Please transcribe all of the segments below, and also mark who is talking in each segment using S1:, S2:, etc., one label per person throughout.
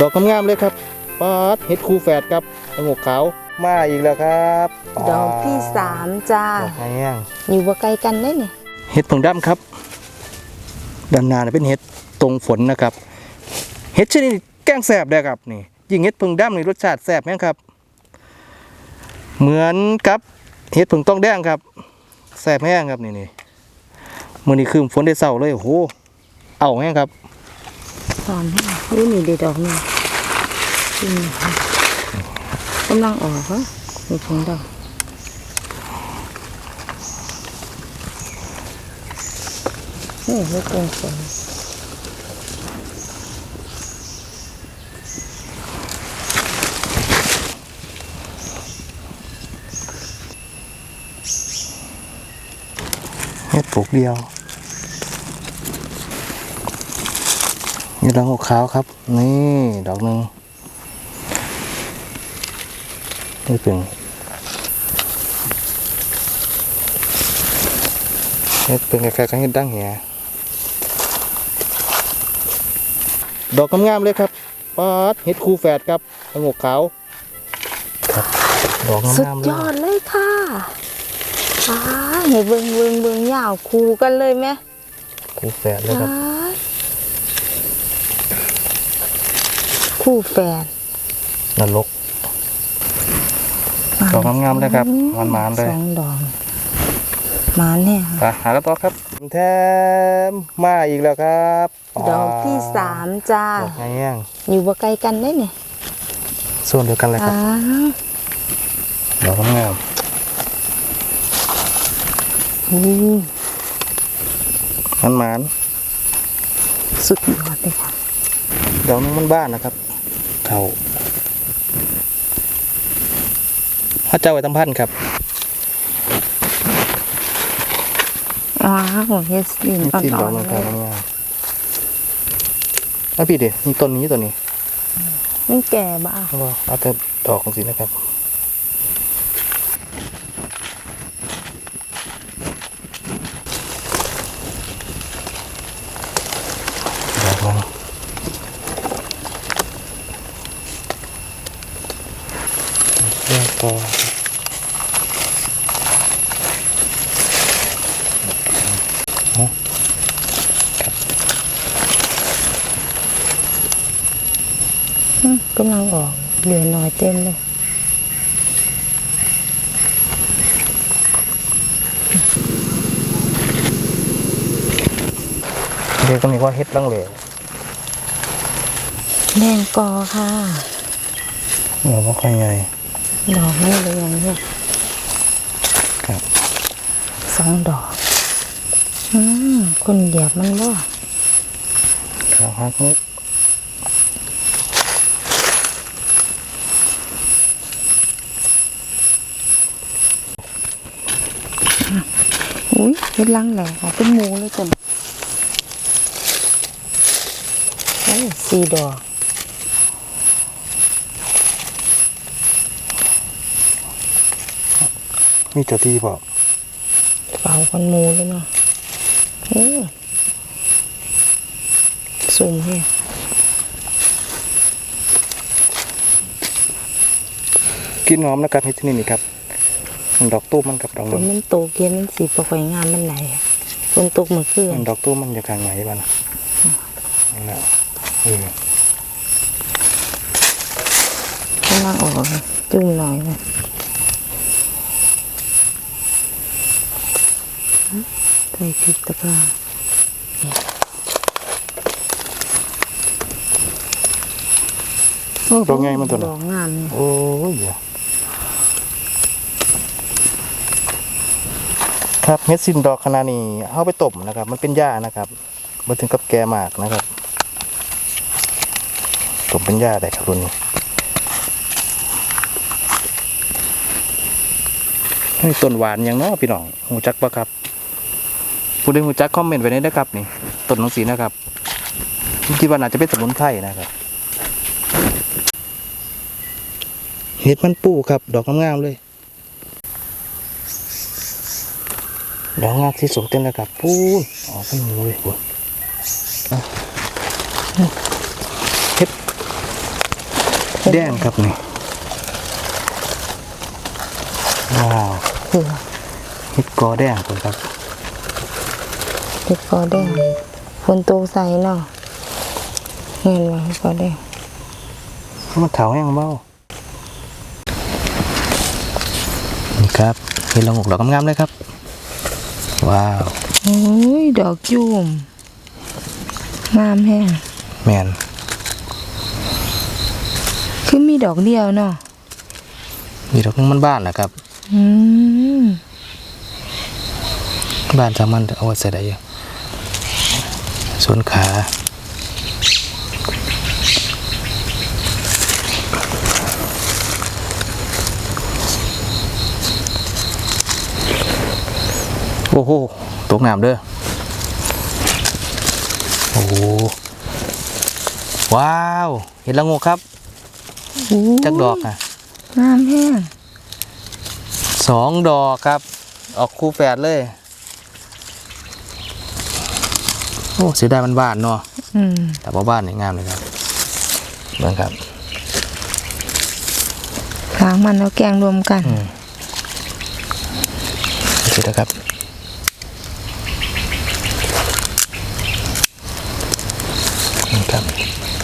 S1: ดอกงามๆเลยครับป๊าดเห็ดคูแฝดครับตะงกขาวมาอีกแล้วครับป๊า
S2: ดอกที่สามจ้า
S1: ดอกแห้ง
S2: อยู่บ่ไกลกันเลยเนี่ย
S1: เห็ดผงดำครับด้านหน้าน่ะเป็นเห็ดตรงฝนนะครับ เห็ดชนิดแกงแสบเลยครับนี่ยิ่งเห็ดผงดำนี่รสชาติแสบแม่งครับ เหมือนกับเห็ดผงต้องแดงครับแสบแห้งครับนี่นี่มือนี้คืมฝนได้เศร้าเลยโอ้โหเอาแห้งครับ
S2: ตอนนี้อุ้ยนี่เด็ดดอกนี่อืมกำลังออกเหรอมีผงดอกนี่ไม่ตรงฝน
S1: เห็ดปลูกเดียว นี่ดอกหัวขาวครับ นี่ดอกหนึ่งนี่เป็นเห็ดเป็นคล้ายๆกับเห็ดดังเหียดอกงามๆเลยครับป๊าดเห็ดคูแฝดครับดอกหัวขาวครับดอก
S2: สุด
S1: งามๆเลย
S2: ยอดเลยค่ะอ้าเห็นเบิงเบิงเบิงยาวคูกันเลยไหม
S1: คูแฝดเลยครับ
S2: อ้าย คู่แฝด
S1: นรกดอกงามๆเลยครับหวานๆเลย
S2: สองดอกหมานเนี่ย
S1: ไปหากันต่อครับแทมมาอีกแล้วครับ
S2: ดอกที่สามจ้า
S1: ดอกแห้ง
S2: อยู่บ่ไกลกันเลยเนี่ย
S1: ส่วนเดียวกันเลยครับ
S2: อ้าว
S1: ดอกงาม
S2: อู้
S1: มันหมาน
S2: สุดยอดเลยค่ะ
S1: ๆดอกนึงมันบ้านนะครับ เขาพระเจ้าไว้ทำพันธุ์ครับ
S2: อ้าวเฮสดิน
S1: นี่
S2: อ่
S1: ติดดอ
S2: อกน
S1: นึง
S2: ๆ
S1: ค
S2: เล
S1: รับ
S2: ย
S1: งามๆแล้วพี่เดี๋ยวนี่ต้นนี้ต้นนี้
S2: มันแก่บ้า
S1: แล้วก็เอาแต่ดอกของสีนะครับดอกมันแล้วก็
S2: อืมกำลังออกเหลือน้อยเต็มเลย
S1: เดี๋ยวก็มีว่าเฮ็ดลังเล
S2: แดงกอค่ะ
S1: เออว่าค่อยไง
S2: ดอกมันเหลืองเนี่ย
S1: ครับ
S2: สองดอก อืมคนเหยียบมันบ่
S1: ข้าวฮักนิด
S2: อุ้ยเฮ็ดลังแหลกออกเป็นหมูเลยจ้ะโอ้ยสี่ดอก
S1: มีเจ้าที่บอก
S2: เป่ากันหมูเลยเนาะโอ้ยสุ่มเนี่ย
S1: กินหอมนะครับเฮ็ดที่นี่นี่ครับมันดอกตู้มันกับดอก
S2: ฝ
S1: นึ
S2: น
S1: ง
S2: มันตกเย็นมันสีปล่อยงามมันไหลฝนตกเมื่อคืน
S1: มันดอกตู้มันอยู่ข้างไหนบ้างนะนั่นแหละเออกำ
S2: ลังออกเลยจุ่มหน่อยนะ ใส่พริกตะกร้า
S1: โอ้ดอกไงมันตัว
S2: ด
S1: นั้
S2: อกงามเนี่ย
S1: โอ้ยอย่าครับเม็ดซินดอกขนาดนี้เอาไปต้มนะครับ มันเป็นหญ้านะครับมาถึงกับแก่มากนะครับต้มเป็นหญ้าได้ครับรุ่นนี้นี่ต้นหวานอย่างเนาะพี่น้องหูจักปะครับ ผู้ใดหูจักคอมเมนต์ไว้ได้นะครับนี่ต้นหนังสีนะครับคิดว่าน่าจะเป็นสมุนไพรนะครับเห็ดมันปูครับ ดอกงามๆเลยดอกงามที่สูงเต็มเลยครับปูนออกเป็นหมูเลยปูนเห็ดแดงครับนี่ว้าวเห็ดกอแดงคนครับ
S2: เห็ดกอแดงฝนตกใส่เนาะเห็นว่าเห็ดกอแดง
S1: มันเถาแห้งเบ้านี่ครับเห็ดละงกดอกงามๆเลยครับ ว้าว
S2: โอ้ยดอกจุ่มงามแฮง
S1: แมน
S2: คือมีดอกเดียวเนาะ
S1: มีดอกนึงมันบ้านนะครับ
S2: อืม
S1: บ้านสามันเอาไว้ใส่ได้เยอะ ส่วนขาโอ้โหตกน้ำเด้อโอ้โหว้าว เห็นละโงกครับ
S2: โอ้
S1: จักดอกอะ
S2: งามแฮง
S1: สองดอกครับ ออกคู่แฝดเลย โอ้เสียดายมันบ้านเนาะ
S2: อืม
S1: แต่ว่าบ้านนี่งามเลยครับเบิ่งครับ
S2: ล้างมันแล้วแกงรวมกัน
S1: อืมเสร็จแล้วครับนี่ครับ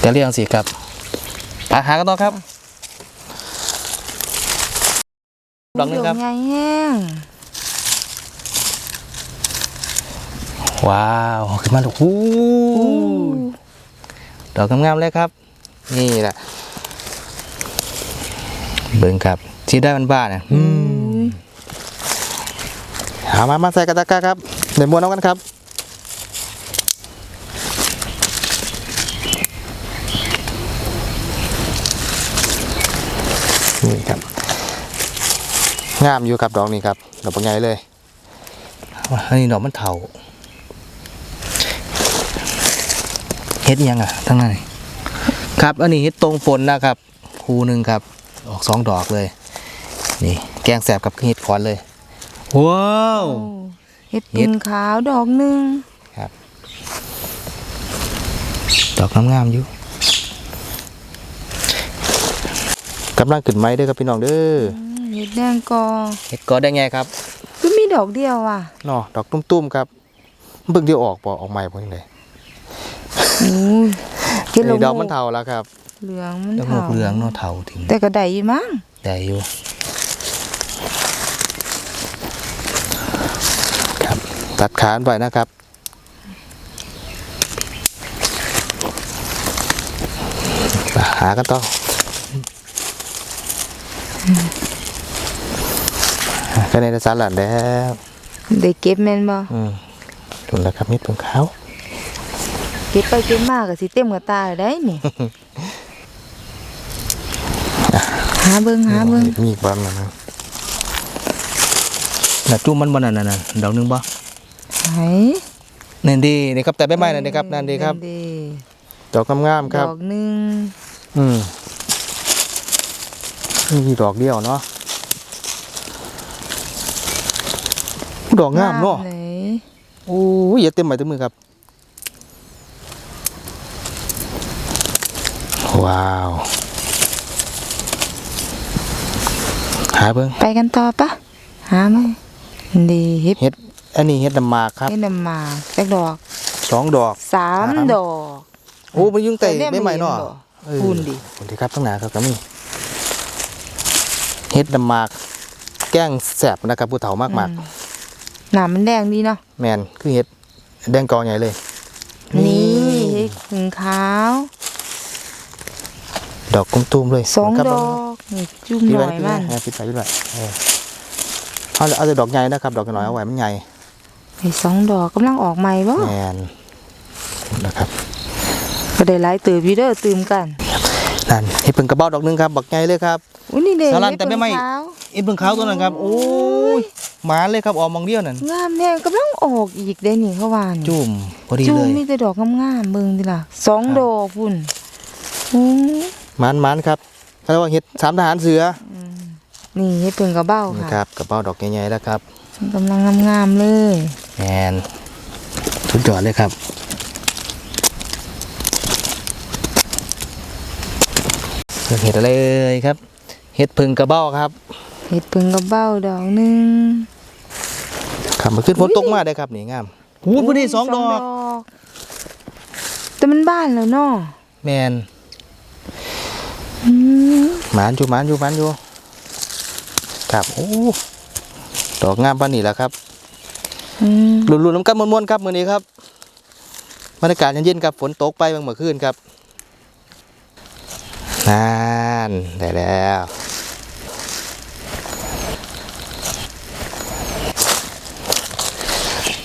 S1: แต่เรียงสีครับอาหากันต่อครับดอกหนึงครับ
S2: ดใหญ่แห้ง
S1: ว้าวขึ้นมาลูกอู้ดอกงามๆเลยครับ นี่แหละเบิ่งครับที่ได้มันบ้านนะอืมหามามาใส่กระตะกร้าครับเดี๋ยวมวนเอากันครับนี่ครับงามอยู่ครับดอกนี้ครับดอกปังใหญ่เลยอันนี้ดอกมันเถา เฮ็ดอิหยังอะทั้งนั้นนี่ครับ อันนี้เฮ็ดตรงฝนนะครับ คูหนึ่งครับ ออกสองดอกเลย นี่ แกงแสบกับเฮ็ดคอนเลย ว้าว
S2: โอ้เห็ด
S1: เห็
S2: ปิ
S1: ด
S2: งขาวดอกหนึ่ง
S1: ดอกงามๆอยู่กำลังขึ้นไม้เด้อครับพี่น้องเด้อ
S2: อืมเห็ดแดงกอ
S1: เฮ็ดก็ได้ไงครับ
S2: คือมีดอกเดียวอะ
S1: เนาะดอกตุ้มๆครับเบิ่งเดียวออกบ่ออกใหม่เพิ่งเลย
S2: โอ้ยเห็ดละ
S1: นี่ดอก
S2: โง
S1: มัน
S2: ก
S1: เทาแล้วครับ
S2: เหลืองมัน
S1: ดอก
S2: เถา
S1: เหลืองเนาะเทาถึง
S2: แต่ก็ได้อยู่มั้ง
S1: ได้อยู่ครับตัดขานไปนะครับ หากันต่อก็ในสารหลันแล้ว
S2: ได้เก็บแม่นบ่
S1: อืมถุนแล้วครับมิดเพิ่งขาว
S2: เก็บไปเก็บมาก็สิเต็มกระตาได้นี่ หาเบิ่งหาเบิ่ง
S1: มีอีกบ้างนะน่ะจุ่มมันบ่นั่นน่ะน่ะดอกหนึงบ่
S2: ไหน
S1: นั่นดีนี่ครับแต่ใบไม้นั่นดีครับนั่นดีครับ
S2: ดี
S1: ดอกงามๆครับ
S2: ดอกหนึง
S1: อืมมีดอกเดียวเนาะดอกงามเนาะ
S2: ไหน
S1: โอ้ยอย่าเต็มใบเต็มมือครับ ว้าว หาเบิ้ง
S2: ไปกันต่อปะหาไหมดีเฮ็ด
S1: เฮ็ดอันนี้เฮ็ดน้ำหมากครับ
S2: เฮ็ดน้ำหมากจักดอก
S1: สองดอก
S2: สาม
S1: สาม
S2: ดอก
S1: โอ้มันยุ่งแต่
S2: แต่เนี่ย
S1: ไม่ใหม่เนาะ
S2: มันเห็นบ่
S1: เออ
S2: พูนดิ
S1: พูนดีครับตั้งหนาครับก็มีเฮ็ดน้ำหมาก แกล้งแสบนะครับผู้เฒ่ามากมาก
S2: อืหน้ามันแดงดีเนาะ
S1: แมนคือเฮ็ดแดงกอใหญ่เลย
S2: นี่เฮ็ดขึงขาว
S1: ดอกกุ้มตุ้มๆเลย
S2: สอง
S1: ครับ
S2: ดอกนี่จุ่ม
S1: ปิด
S2: หน่
S1: ไว้
S2: อย
S1: ปิดไว้
S2: มัน
S1: เออปิดไว้ปิดไว้เออเอาเอาแต่ดอกใหญ่นะครับ ดอกน้อยเอาไว้มันใหญ่
S2: ไอ้สองดอกกำลังออกใหม่บ่
S1: แมนนะครับ
S2: ก็ได้หลายตื่มอยู่เด้อตื่มกัน
S1: นั่นเห็ดเพิ่งกระเบ้าดอกหนึงครับบักใหญ่เลยครับ
S2: อุ้ยนี่เด้
S1: สารัน
S2: เฮ็ด
S1: แต่ไม่ไหม้
S2: ขาว
S1: เอ็ดเพิ่งขาวตัวนั้นครับโอ้ยหมาเลยครับออกมองเดียวนั่น
S2: งามแน่กำลังออกอีกได้นี่เขาว่านี่
S1: จุ่มพอดี
S2: จุ่
S1: เล
S2: ม
S1: ย
S2: มีแต่ดอกงามๆเบิ่งดิล่ะสอง
S1: ครับ
S2: ดอกพุ่นอือ
S1: ห มันหมันครับเขาเรียกว่าเห็ดสามทหารเสือ
S2: นี่เฮ็ดเพิ่งกระเบ้า
S1: นี่ค
S2: ค่ะ
S1: รับกระเบ้าดอกใหญ่ๆแล้วครับ
S2: กำลังงามๆเลย
S1: แมนทุกยอดเลยครับพิ่งเห็ดอะไรเอ่ยครับ เห็ดพึ่งกระเบ้าครับ
S2: เห็ดพึ่งกับเบ้าดอกหนึง
S1: ขับมาขึ้นฝนตกมาได้ครับนี่งามหูพอดีสองดอก
S2: แต่มันบ้านแล้วเนาะ
S1: แมน
S2: อืม
S1: หมานอยู่หมานอยู่หมานอยู่ครับโอ้ดอกงามปานนี้แหละครับ
S2: อืม
S1: หลุนๆน้ำกันมวนๆครับมื้อนี้ครับบรรยากาศเย็นๆครับฝนตกไปเมื่อคืนครับนั่นได้แล้ว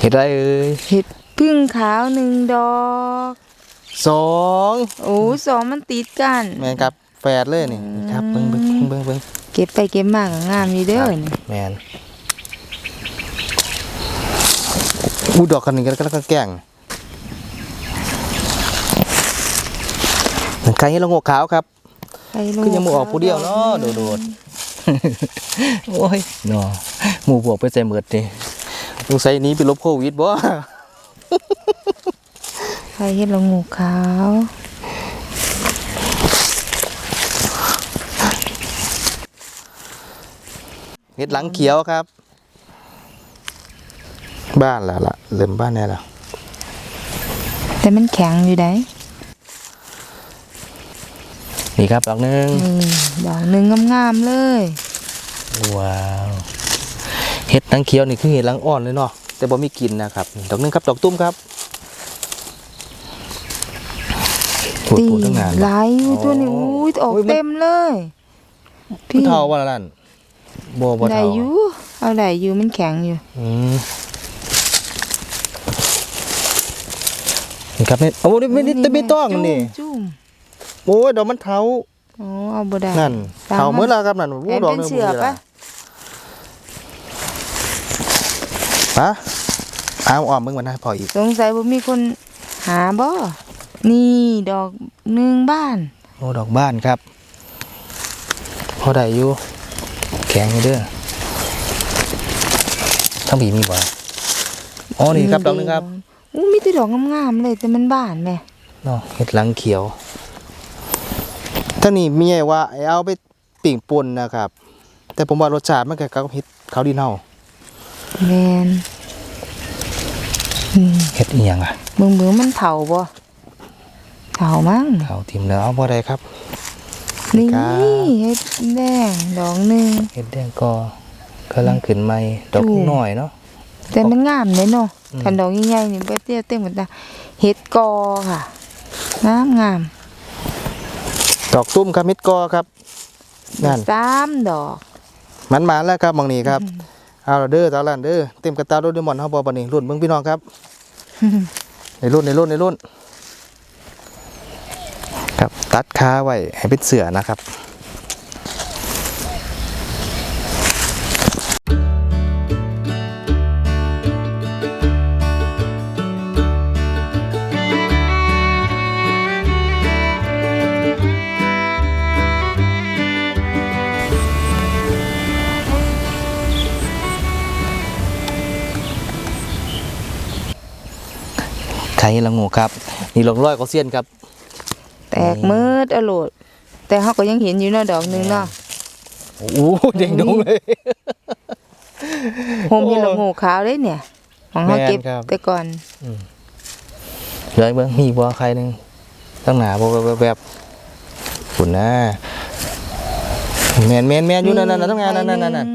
S1: เห็ดอะไรเอ่ย
S2: เห็ดพึ่งขาวหนึ่งดอก
S1: สอง
S2: โอ้สองมันติดกัน
S1: แมนครับ แฝดเลยนี่ครับเบิ้งเบิ้งเบิ้งเบิ้ง
S2: เก็บไปเก็บมาก็งามอยู่เด้อนี่
S1: แมนอู้ดอกคันนี้ก็แล้วก็แกล้งเหมือนใครให้ละโงกขาวครับ
S2: ไปโล
S1: คือยังหมูออกผู้เดียวเนาะโดดๆโอ้ยเนาะหมูบวกไปใส่เมือดดิสงสัยหนี้ไปลบโควิดบ่
S2: ไปเห็ดละงูขาว
S1: ห็ดหลังเขียวครับ บ้านแล้วล่ะเริ่มบ้านแน่แล้ว
S2: แต่มันแข็งอยู่ได้
S1: นี่ครับดอกหนึง
S2: นี่ดอกหนึ่งงามๆเลย
S1: ว้าวเห็ดหลังเขียวนี่คือเห็ดหลังอ่อนเลยเนาะแต่บ่มีกลิ่นนะครับดอกหนึงครับดอกตุ้มครับปวด
S2: ตี
S1: ปวดตั้งนาน
S2: หลายอยู่ตัวนี้
S1: อ๋อ
S2: อุ้ยออก
S1: โอ้ยมัน
S2: เต็มเลย
S1: ผู้เท่าว่าละนั่น บ่บ่
S2: ได้
S1: เท่า
S2: อยู่ เอาได้อยู่มันแข็งอยู่
S1: อืมนี่ครับนี่โอ้ไม่ไม่ไม่ไม่ต้องนี่
S2: จุ่ม
S1: โอ้ยดอกมันเท้า
S2: อ๋อเอาบ่ได้
S1: นั่น
S2: ตาม
S1: เท้า
S2: มา
S1: เมื่อไรครับนั่น
S2: เห็น
S1: ดอก
S2: เป็น
S1: หนึง
S2: เสือปะ
S1: ปะอ้าวอ้อมมึงมันให้พออีก
S2: สงสัยว่ามีคนหาบ่นี่ดอกหนึ่งบ้าน
S1: โอ้ดอกบ้านครับ พอได้อยู่ แข็งอยู่เด้อทั้งบีมีบ่อ๋อนี่ครับดอกหนึงครับ
S2: อู้มีแต่ดอกงามๆเลยแต่มันบ้านแม่
S1: เนาะเห็ดหลังเขียวถ้านี่มีไงว่าไอ้เอาไปปิ่งป่นนะครับ แต่ผมว่ารสชาติมันก็กับเห็ดขาวดินเฮา
S2: แมนอืม
S1: เห็ดอีหยังอะ
S2: เบิ่งเบิ่งมันเฒ่าบ่เฒ่ามั้ง
S1: ขาวทิมแล้วเอาบ่ได้ครับ
S2: นี่
S1: ครับ
S2: เฮ็ดแดงดอกหนึ่ง
S1: เห็ดแดงกอกํลังขึ้นใหม่ดอก
S2: จู
S1: น้อยเนาะ
S2: แต่มันงามเลยเนาะ
S1: อืม
S2: คันดอกใหญ่ๆนี่บ่เตี้ยเต็มหมดตาเฮ็ดกอค่ะงามงาม
S1: ดอกตุ้มครับมิดกอครับนั่น
S2: สามดอก
S1: มันมาแล้วครับบางนี้ครับเอาละเด้อตาลันเด้อเต็มกระตาโดเรมอนเฮาบ่บัดนี้รุ่นเบิ่งพี่น้องครับในรุ่นในรุ่นในรุ่น ครับ ตัดขาไว้ให้เป็นเสือนะครับไข่ละงูครับ นี่หลงร้อยก็เซียนครับ
S2: แตกมืดอโลดแต่เฮาก็ยังเห็นอยู่เนาะดอกหนึงเนาะ
S1: โอ้โหเด้งดงเลย
S2: โฮมเห็นดอกหูขาวเลยเนี่ย ของเฮาเก็บ
S1: แม่นครับ
S2: แต่ก่อน
S1: เดี๋ยวให้เบิ่งมีบัวใครหนึ่งตั้งหนาบัวแบบแบบฝุ่นนะแมนแมนแมนอยู่นั่นนั่นต้องงานนั่นนั่นนั่นนั่น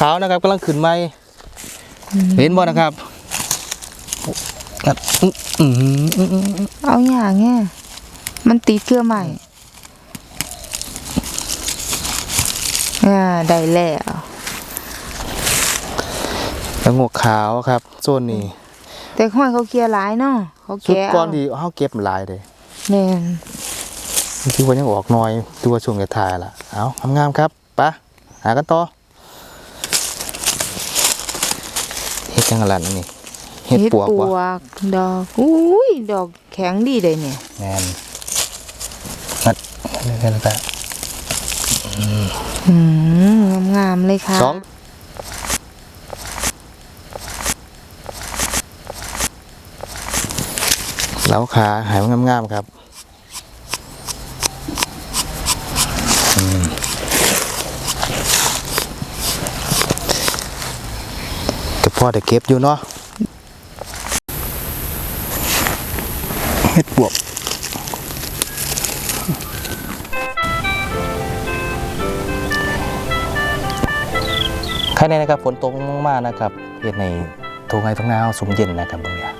S1: ขาวๆนะครับกำลังขึ้นใหม่เห็นบ่นะครับ ครับอื้ออื้ออื้ออื้ออื้อ
S2: เอาอย่างเงี้ยมันติดเครือใหม่อ่าได้แล้ว
S1: แล้วงวกขาวครับโซนนี้
S2: แต่ห้อยเขาเคลียร์หลายเนาะเขา
S1: ชุด
S2: แกะ
S1: ก้อนดีเฮาเก็บหลายเลย
S2: แม่น
S1: ที่ว่ายังออกน้อยตัวช่วงจะถ่ายล่ะเอางามๆครับไปะหากันต่อเฮ็ดจังหลันอันนี้ เห็ดปวกวะ
S2: ดอกอุ้ยดอกแข็งดีเลยเนี่ย
S1: แมนนัดเห็นแล้ว
S2: อืมงามเลยค่ะ
S1: สองเล้าขาหายงามงามครับจะพ่อได้เก็บอยู่เนาะ เฮ็ดบวบใครในนะครับฝนตกมากๆนะครับเฮ็ดในทงไห้ทงนาเฮาสุมเย็นนะครับบางอย่าง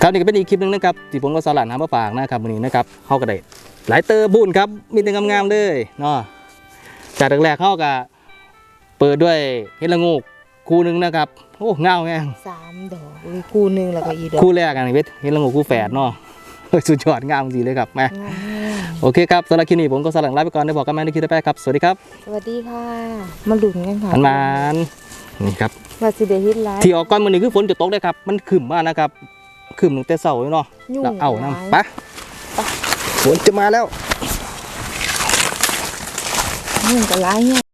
S1: ครับนี่ก็เป็นอีกคลิปหนึงนะครับที่ผมก็สลัดน้ำมาฝากนะครับวันนี้นะครับเฮาก็ได้หลายเตอร์บุญครับมีแต่งามๆเลยเนาะจากแรกๆเข้ากับเปิดด้วยเฮดละโงู คู่หนึ่งนะครับโอ้เงาแง
S2: สามดอกเลยคู่หนึงแล้วก็อีดอก
S1: คู่แรกอันนี้เวทเฮดละโงูคู่แฝดเนาะเฮ้ยสุดยอดงามจริงเลยครับแม่
S2: งามแห้ง
S1: โอเคครับสำหรับคลิปนี้ผมก็สลังลาไปก่อนได้บอกกันแม่ในคลิปต่อไปครับ สวัสดีครับ
S2: สวัสดีค่ะ มาลุ้นกันค่ะ
S1: อันมานนี่ครับ
S2: ว่าสิได้เฮ็ดหลาย
S1: ที่ออกก้อนมือนี้คือฝนจะตกได้ครับ มันขึ้นมากนะครับขึ้นตั้งแต่เสาร์เลยเนาะ
S2: ยุ่ง
S1: แล้วเอา
S2: หลย
S1: น้ำไปะฝนจะมาแล้ว
S2: ยุ่งก็หลายเนี่ย